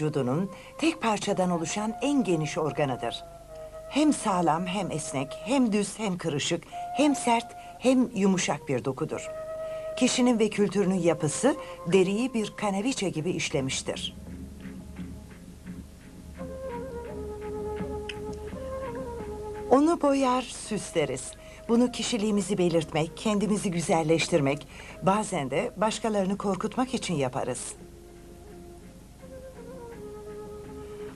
Vücudunun tek parçadan oluşan en geniş organıdır. Hem sağlam hem esnek, hem düz hem kırışık, hem sert hem yumuşak bir dokudur. Kişinin ve kültürünün yapısı deriyi bir kanaviçe gibi işlemiştir. Onu boyar, süsleriz. Bunu kişiliğimizi belirtmek, kendimizi güzelleştirmek, bazen de başkalarını korkutmak için yaparız.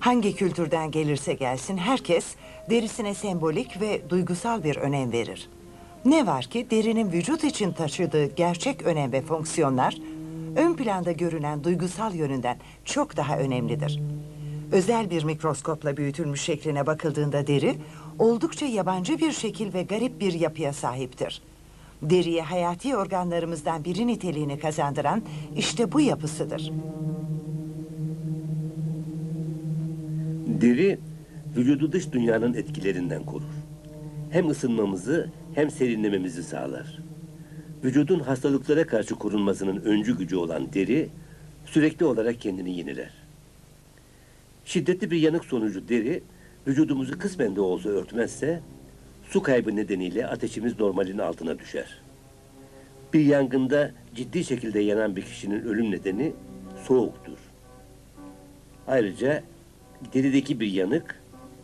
Hangi kültürden gelirse gelsin herkes derisine sembolik ve duygusal bir önem verir. Ne var ki derinin vücut için taşıdığı gerçek önem ve fonksiyonlar ön planda görünen duygusal yönünden çok daha önemlidir. Özel bir mikroskopla büyütülmüş şekline bakıldığında deri oldukça yabancı bir şekil ve garip bir yapıya sahiptir. Deriye hayati organlarımızdan biri niteliğini kazandıran işte bu yapısıdır. Deri, vücudu dış dünyanın etkilerinden korur. Hem ısınmamızı hem serinlememizi sağlar. Vücudun hastalıklara karşı korunmasının öncü gücü olan deri, sürekli olarak kendini yeniler. Şiddetli bir yanık sonucu deri, vücudumuzu kısmen de olsa örtmezse, su kaybı nedeniyle ateşimiz normalin altına düşer. Bir yangında ciddi şekilde yanan bir kişinin ölüm nedeni soğuktur. Ayrıca derideki bir yanık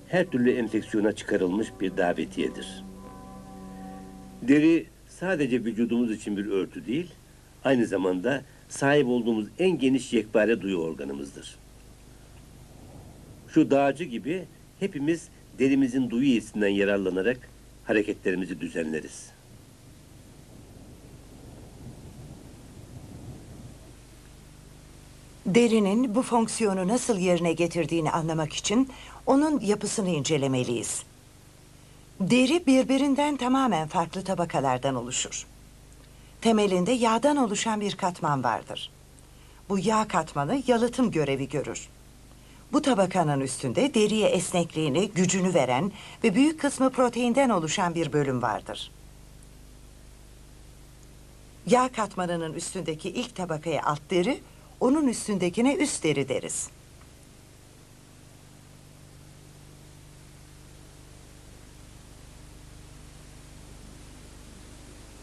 her türlü enfeksiyona çıkarılmış bir davetiyedir. Deri sadece vücudumuz için bir örtü değil, aynı zamanda sahip olduğumuz en geniş yekpare duyu organımızdır. Şu dağcı gibi hepimiz derimizin duyu yararlanarak hareketlerimizi düzenleriz. Derinin bu fonksiyonu nasıl yerine getirdiğini anlamak için onun yapısını incelemeliyiz. Deri birbirinden tamamen farklı tabakalardan oluşur. Temelinde yağdan oluşan bir katman vardır. Bu yağ katmanı yalıtım görevi görür. Bu tabakanın üstünde deriye esnekliğini, gücünü veren ve büyük kısmı proteinden oluşan bir bölüm vardır. Yağ katmanının üstündeki ilk tabakaya alt deri, onun üstündekine üst deri deriz.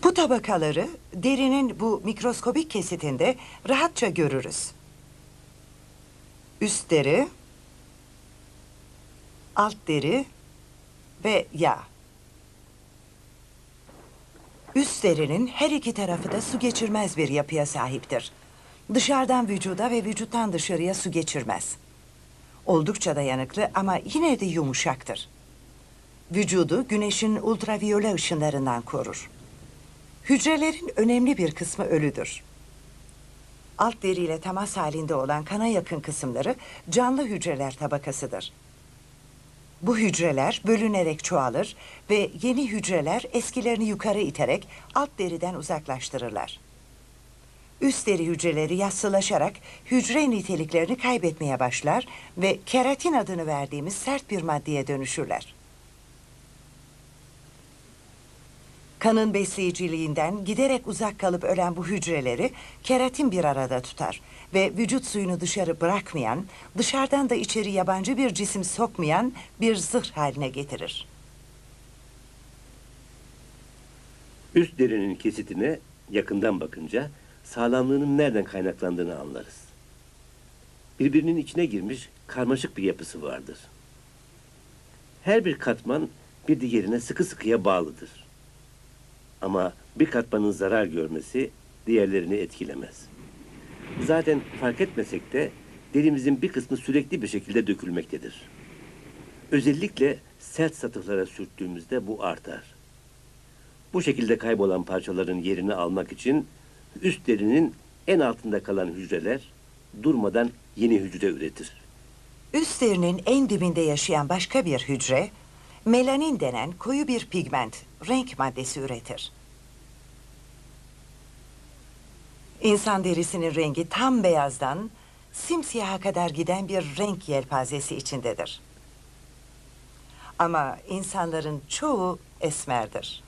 Bu tabakaları derinin bu mikroskobik kesitinde rahatça görürüz. Üst deri, alt deri ve yağ. Üst derinin her iki tarafı da su geçirmez bir yapıya sahiptir. Dışarıdan vücuda ve vücuttan dışarıya su geçirmez. Oldukça dayanıklı ama yine de yumuşaktır. Vücudu güneşin ultraviyole ışınlarından korur. Hücrelerin önemli bir kısmı ölüdür. Alt deriyle temas halinde olan kana yakın kısımları canlı hücreler tabakasıdır. Bu hücreler bölünerek çoğalır ve yeni hücreler eskilerini yukarı iterek alt deriden uzaklaştırırlar. Üst deri hücreleri yassılaşarak hücre niteliklerini kaybetmeye başlar ve keratin adını verdiğimiz sert bir maddeye dönüşürler. Kanın besleyiciliğinden giderek uzak kalıp ölen bu hücreleri keratin bir arada tutar ve vücut suyunu dışarı bırakmayan, dışarıdan da içeri yabancı bir cisim sokmayan bir zırh haline getirir. Üst derinin kesitine yakından bakınca sağlamlığının nereden kaynaklandığını anlarız. Birbirinin içine girmiş karmaşık bir yapısı vardır. Her bir katman bir diğerine sıkı sıkıya bağlıdır. Ama bir katmanın zarar görmesi diğerlerini etkilemez. Zaten fark etmesek de derimizin bir kısmı sürekli bir şekilde dökülmektedir. Özellikle sert satıhlara sürttüğümüzde bu artar. Bu şekilde kaybolan parçaların yerini almak için üst derinin en altında kalan hücreler durmadan yeni hücre üretir. Üst derinin en dibinde yaşayan başka bir hücre, melanin denen koyu bir pigment, renk maddesi üretir. İnsan derisinin rengi tam beyazdan simsiyaha kadar giden bir renk yelpazesi içindedir. Ama insanların çoğu esmerdir.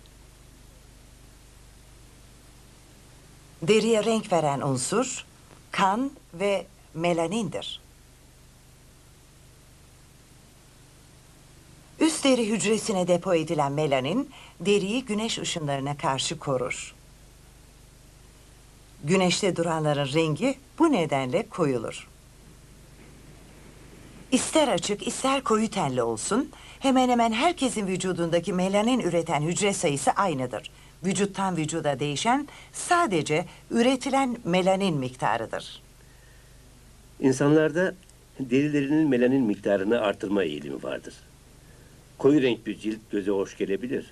Deriye renk veren unsur kan ve melanindir. Üst deri hücresine depo edilen melanin deriyi güneş ışınlarına karşı korur. Güneşte duranların rengi bu nedenle koyulur. İster açık ister koyu tenli olsun hemen hemen herkesin vücudundaki melanin üreten hücre sayısı aynıdır. Vücuttan vücuda değişen sadece üretilen melanin miktarıdır. İnsanlarda derilerinin melanin miktarını artırma eğilimi vardır. Koyu renk bir cilt göze hoş gelebilir.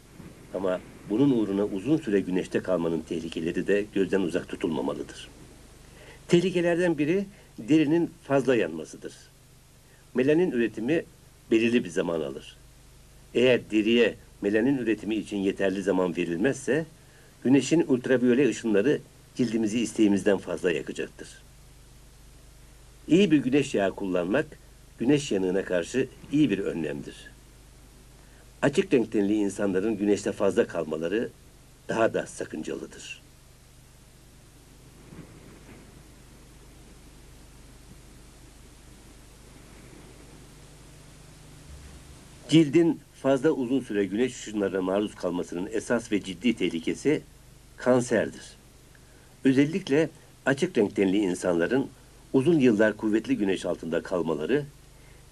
Ama bunun uğruna uzun süre güneşte kalmanın tehlikeleri de gözden uzak tutulmamalıdır. Tehlikelerden biri derinin fazla yanmasıdır. Melanin üretimi belirli bir zaman alır. Eğer deriye melanin üretimi için yeterli zaman verilmezse, güneşin ultraviyole ışınları cildimizi isteğimizden fazla yakacaktır. İyi bir güneş yağı kullanmak, güneş yanığına karşı iyi bir önlemdir. Açık renk tenli insanların güneşte fazla kalmaları daha da sakıncalıdır. Cildin fazla uzun süre güneş ışınlarına maruz kalmasının esas ve ciddi tehlikesi kanserdir. Özellikle açık renk tenli insanların uzun yıllar kuvvetli güneş altında kalmaları,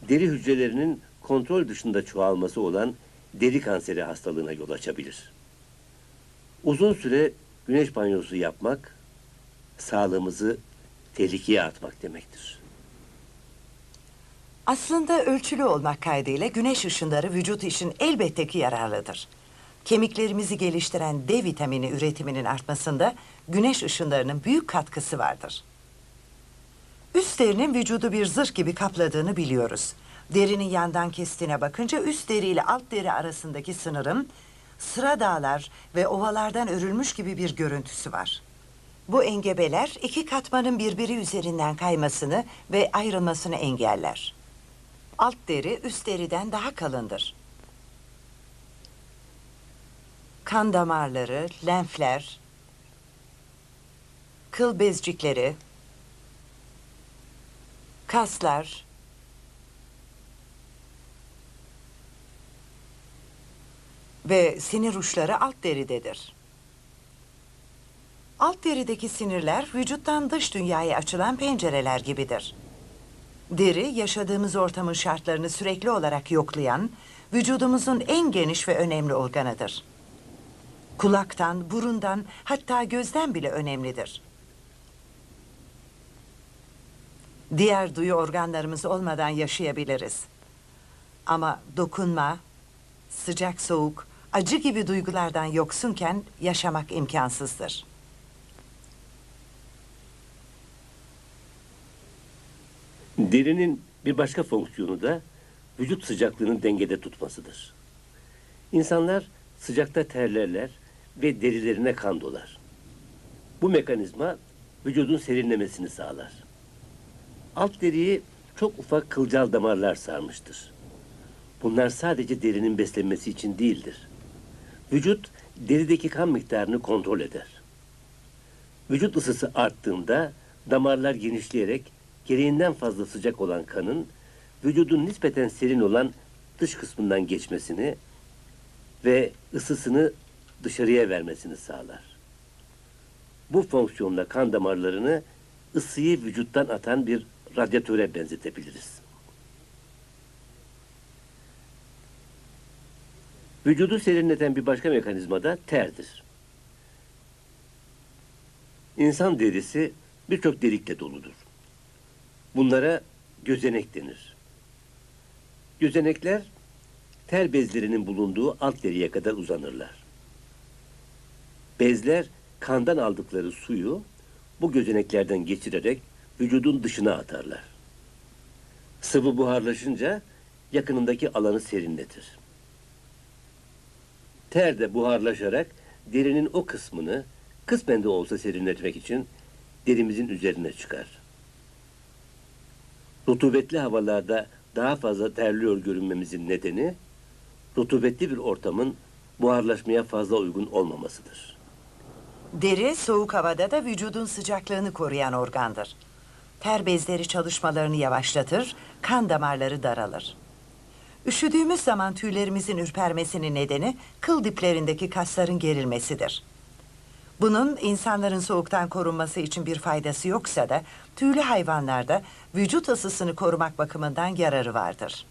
deri hücrelerinin kontrol dışında çoğalması olan deri kanseri hastalığına yol açabilir. Uzun süre güneş banyosu yapmak, sağlığımızı tehlikeye atmak demektir. Aslında ölçülü olmak kaydıyla güneş ışınları vücut için elbette ki yararlıdır. Kemiklerimizi geliştiren D vitamini üretiminin artmasında güneş ışınlarının büyük katkısı vardır. Üst derinin vücudu bir zırh gibi kapladığını biliyoruz. Derinin yandan kestiğine bakınca üst deri ile alt deri arasındaki sınırın sıra dağlar ve ovalardan örülmüş gibi bir görüntüsü var. Bu engebeler iki katmanın birbiri üzerinden kaymasını ve ayrılmasını engeller. Alt deri üst deriden daha kalındır. Kan damarları, lenfler, kıl bezcikleri, kaslar, ve sinir uçları alt deridedir. Alt derideki sinirler vücuttan dış dünyaya açılan pencereler gibidir. Deri, yaşadığımız ortamın şartlarını sürekli olarak yoklayan, vücudumuzun en geniş ve önemli organıdır. Kulaktan, burundan, hatta gözden bile önemlidir. Diğer duyu organlarımız olmadan yaşayabiliriz. Ama dokunma, sıcak soğuk, acı gibi duygulardan yoksunken yaşamak imkansızdır. Derinin bir başka fonksiyonu da vücut sıcaklığını dengede tutmasıdır. İnsanlar sıcakta terlerler ve derilerine kan dolar. Bu mekanizma vücudun serinlemesini sağlar. Alt deriyi çok ufak kılcal damarlar sarmıştır. Bunlar sadece derinin beslenmesi için değildir. Vücut derideki kan miktarını kontrol eder. Vücut ısısı arttığında damarlar genişleyerek gereğinden fazla sıcak olan kanın vücudun nispeten serin olan dış kısmından geçmesini ve ısısını dışarıya vermesini sağlar. Bu fonksiyonla kan damarlarını ısıyı vücuttan atan bir radyatöre benzetebiliriz. Vücudu serinleten bir başka mekanizma da terdir. İnsan derisi birçok delikle doludur. Bunlara gözenek denir. Gözenekler ter bezlerinin bulunduğu alt deriye kadar uzanırlar. Bezler kandan aldıkları suyu bu gözeneklerden geçirerek vücudun dışına atarlar. Sıvı buharlaşınca yakınındaki alanı serinletir. Ter de buharlaşarak derinin o kısmını kısmen de olsa serinletmek için derimizin üzerine çıkar. Rutubetli havalarda daha fazla terliyor görünmemizin nedeni rutubetli bir ortamın buharlaşmaya fazla uygun olmamasıdır. Deri soğuk havada da vücudun sıcaklığını koruyan organdır. Ter bezleri çalışmalarını yavaşlatır, kan damarları daralır. Üşüdüğümüz zaman tüylerimizin ürpermesinin nedeni kıl diplerindeki kasların gerilmesidir. Bunun insanların soğuktan korunması için bir faydası yoksa da tüylü hayvanlarda vücut ısısını korumak bakımından yararı vardır.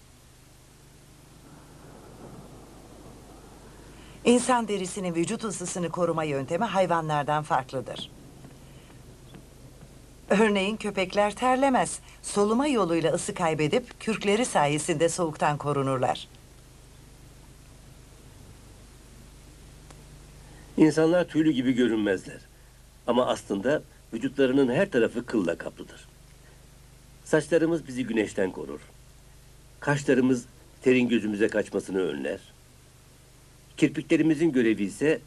İnsan derisinin vücut ısısını koruma yöntemi hayvanlardan farklıdır. Örneğin köpekler terlemez. Soluma yoluyla ısı kaybedip kürkleri sayesinde soğuktan korunurlar. İnsanlar tüylü gibi görünmezler. Ama aslında vücutlarının her tarafı kılla kaplıdır. Saçlarımız bizi güneşten korur. Kaşlarımız terin gözümüze kaçmasını önler. Kirpiklerimizin görevi ise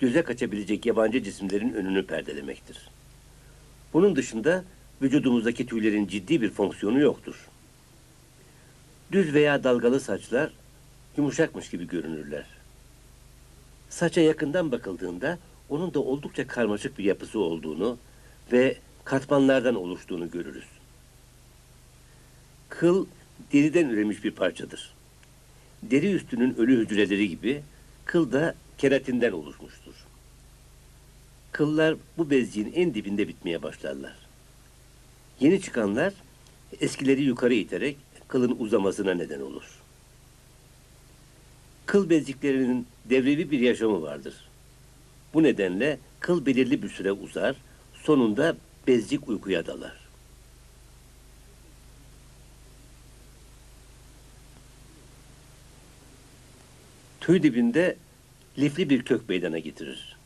göze kaçabilecek yabancı cisimlerin önünü perdelemektir. Bunun dışında vücudumuzdaki tüylerin ciddi bir fonksiyonu yoktur. Düz veya dalgalı saçlar yumuşakmış gibi görünürler. Saça yakından bakıldığında onun da oldukça karmaşık bir yapısı olduğunu ve katmanlardan oluştuğunu görürüz. Kıl deriden üremiş bir parçadır. Deri üstünün ölü hücreleri gibi kıl da keratinden oluşmuştur. Kıllar bu bezciğin en dibinde bitmeye başlarlar. Yeni çıkanlar eskileri yukarı iterek kılın uzamasına neden olur. Kıl bezciklerinin devrevi bir yaşamı vardır. Bu nedenle kıl belirli bir süre uzar, sonunda bezcik uykuya dalar. Tüy dibinde lifli bir kök meydana getirir.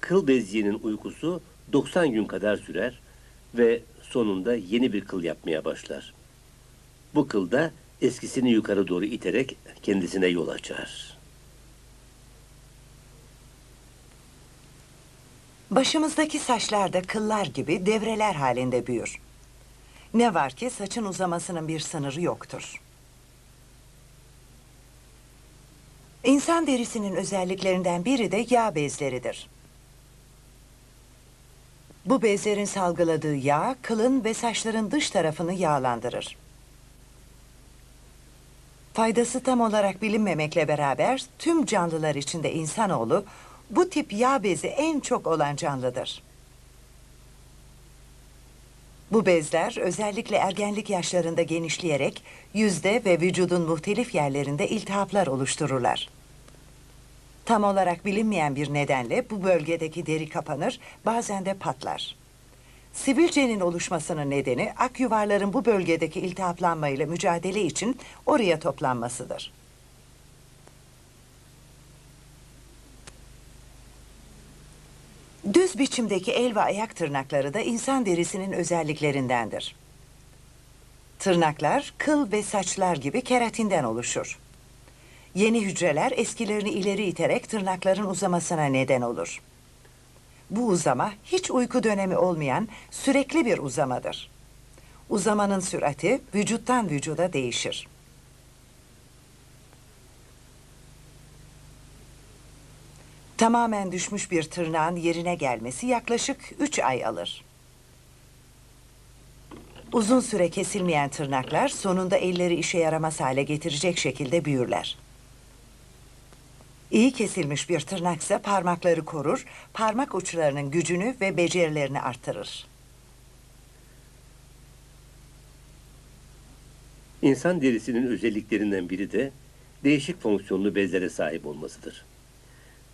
Kıl bezciğinin uykusu 90 gün kadar sürer ve sonunda yeni bir kıl yapmaya başlar. Bu kıl da eskisini yukarı doğru iterek kendisine yol açar. Başımızdaki saçlar da kıllar gibi devreler halinde büyür. Ne var ki saçın uzamasının bir sınırı yoktur. İnsan derisinin özelliklerinden biri de yağ bezleridir. Bu bezlerin salgıladığı yağ, kılın ve saçların dış tarafını yağlandırır. Faydası tam olarak bilinmemekle beraber tüm canlılar içinde insanoğlu bu tip yağ bezi en çok olan canlıdır. Bu bezler özellikle ergenlik yaşlarında genişleyerek yüzde ve vücudun muhtelif yerlerinde iltihaplar oluştururlar. Tam olarak bilinmeyen bir nedenle bu bölgedeki deri kapanır, bazen de patlar. Sivilcenin oluşmasının nedeni ak yuvarların bu bölgedeki iltihaplanmayla mücadele için oraya toplanmasıdır. Düz biçimdeki el ve ayak tırnakları da insan derisinin özelliklerindendir. Tırnaklar, kıl ve saçlar gibi keratinden oluşur. Yeni hücreler eskilerini ileri iterek tırnakların uzamasına neden olur. Bu uzama hiç uyku dönemi olmayan sürekli bir uzamadır. Uzamanın sürati vücuttan vücuda değişir. Tamamen düşmüş bir tırnağın yerine gelmesi yaklaşık 3 ay alır. Uzun süre kesilmeyen tırnaklar sonunda elleri işe yaramaz hale getirecek şekilde büyürler. İyi kesilmiş bir tırnaksa parmakları korur, parmak uçlarının gücünü ve becerilerini artırır. İnsan derisinin özelliklerinden biri de değişik fonksiyonlu bezlere sahip olmasıdır.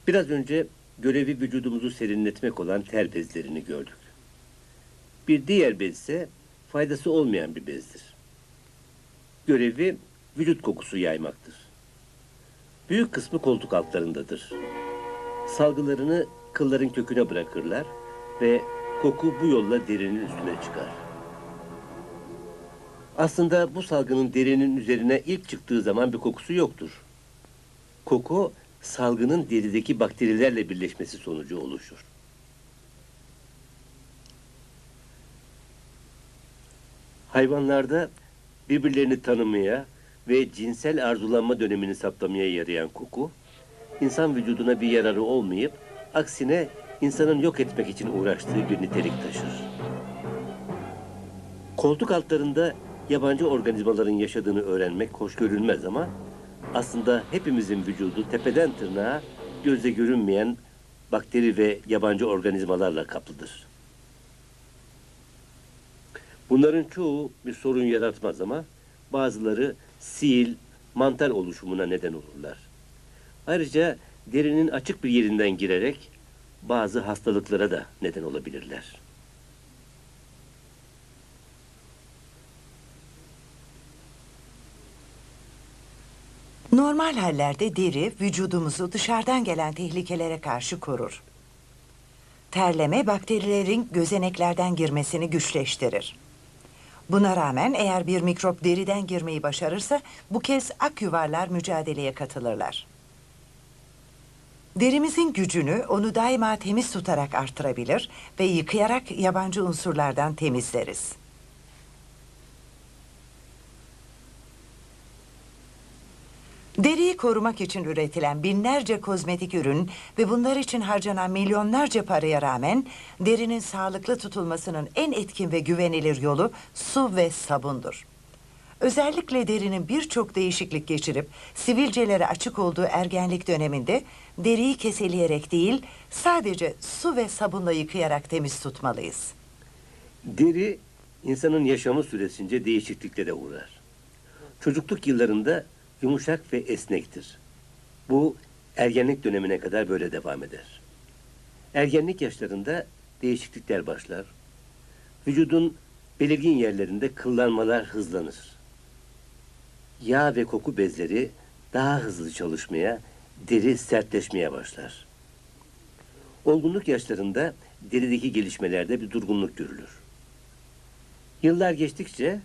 Biraz önce görevi vücudumuzu serinletmek olan ter bezlerini gördük. Bir diğer bez ise faydası olmayan bir bezdir. Görevi vücut kokusu yaymaktır. Büyük kısmı koltuk altlarındadır. Salgılarını kılların köküne bırakırlar ve koku bu yolla derinin üstüne çıkar. Aslında bu salgının derinin üzerine ilk çıktığı zaman bir kokusu yoktur. Koku salgının derideki bakterilerle birleşmesi sonucu oluşur. Hayvanlarda birbirlerini tanımaya ve cinsel arzulanma dönemini saptamaya yarayan koku, insan vücuduna bir yararı olmayıp aksine insanın yok etmek için uğraştığı bir nitelik taşır. Koltuk altlarında yabancı organizmaların yaşadığını öğrenmek hoş görülmez ama aslında hepimizin vücudu tepeden tırnağa gözle görünmeyen bakteri ve yabancı organizmalarla kaplıdır. Bunların çoğu bir sorun yaratmaz ama bazıları sil, mantar oluşumuna neden olurlar. Ayrıca derinin açık bir yerinden girerek bazı hastalıklara da neden olabilirler. Normal hallerde deri vücudumuzu dışarıdan gelen tehlikelere karşı korur. Terleme bakterilerin gözeneklerden girmesini güçleştirir. Buna rağmen eğer bir mikrop deriden girmeyi başarırsa bu kez ak yuvarlar mücadeleye katılırlar. Derimizin gücünü onu daima temiz tutarak artırabilir ve yıkayarak yabancı unsurlardan temizleriz. Deriyi korumak için üretilen binlerce kozmetik ürün ve bunlar için harcanan milyonlarca paraya rağmen derinin sağlıklı tutulmasının en etkin ve güvenilir yolu su ve sabundur. Özellikle derinin birçok değişiklik geçirip sivilcelere açık olduğu ergenlik döneminde deriyi keseleyerek değil sadece su ve sabunla yıkayarak temiz tutmalıyız. Deri insanın yaşamı süresince değişikliklere uğrar. Çocukluk yıllarında yumuşak ve esnektir. Bu ergenlik dönemine kadar böyle devam eder. Ergenlik yaşlarında değişiklikler başlar. Vücudun belirgin yerlerinde kıllanmalar hızlanır. Yağ ve koku bezleri daha hızlı çalışmaya, deri sertleşmeye başlar. Olgunluk yaşlarında derideki gelişmelerde bir durgunluk görülür. Yıllar geçtikçe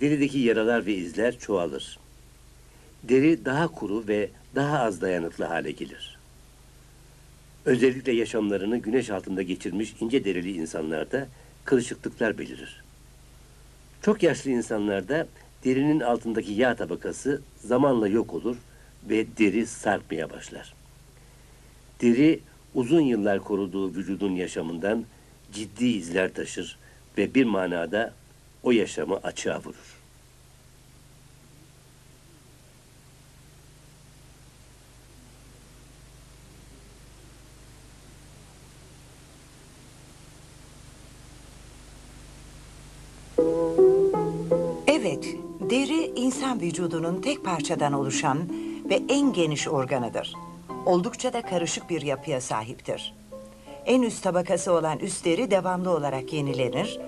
derideki yaralar ve izler çoğalır. Deri daha kuru ve daha az dayanıklı hale gelir. Özellikle yaşamlarını güneş altında geçirmiş ince derili insanlarda kırışıklıklar belirir. Çok yaşlı insanlarda derinin altındaki yağ tabakası zamanla yok olur ve deri sarkmaya başlar. Deri uzun yıllar koruduğu vücudun yaşamından ciddi izler taşır ve bir manada o yaşamı açığa vurur. Deri insan vücudunun tek parçadan oluşan ve en geniş organıdır. Oldukça da karışık bir yapıya sahiptir. En üst tabakası olan üst deri devamlı olarak yenilenir.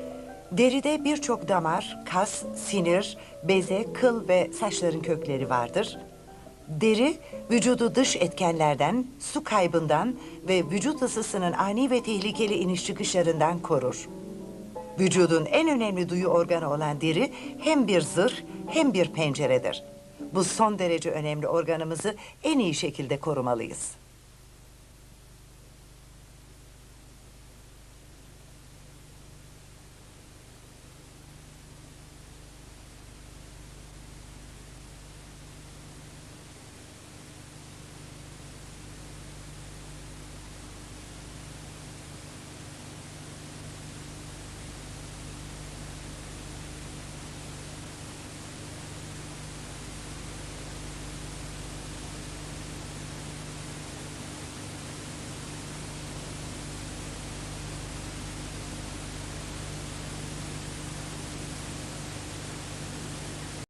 Deride birçok damar, kas, sinir, beze, kıl ve saçların kökleri vardır. Deri, vücudu dış etkenlerden, su kaybından ve vücut ısısının ani ve tehlikeli iniş çıkışlarından korur. Vücudun en önemli duyu organı olan deri hem bir zırh hem bir penceredir. Bu son derece önemli organımızı en iyi şekilde korumalıyız.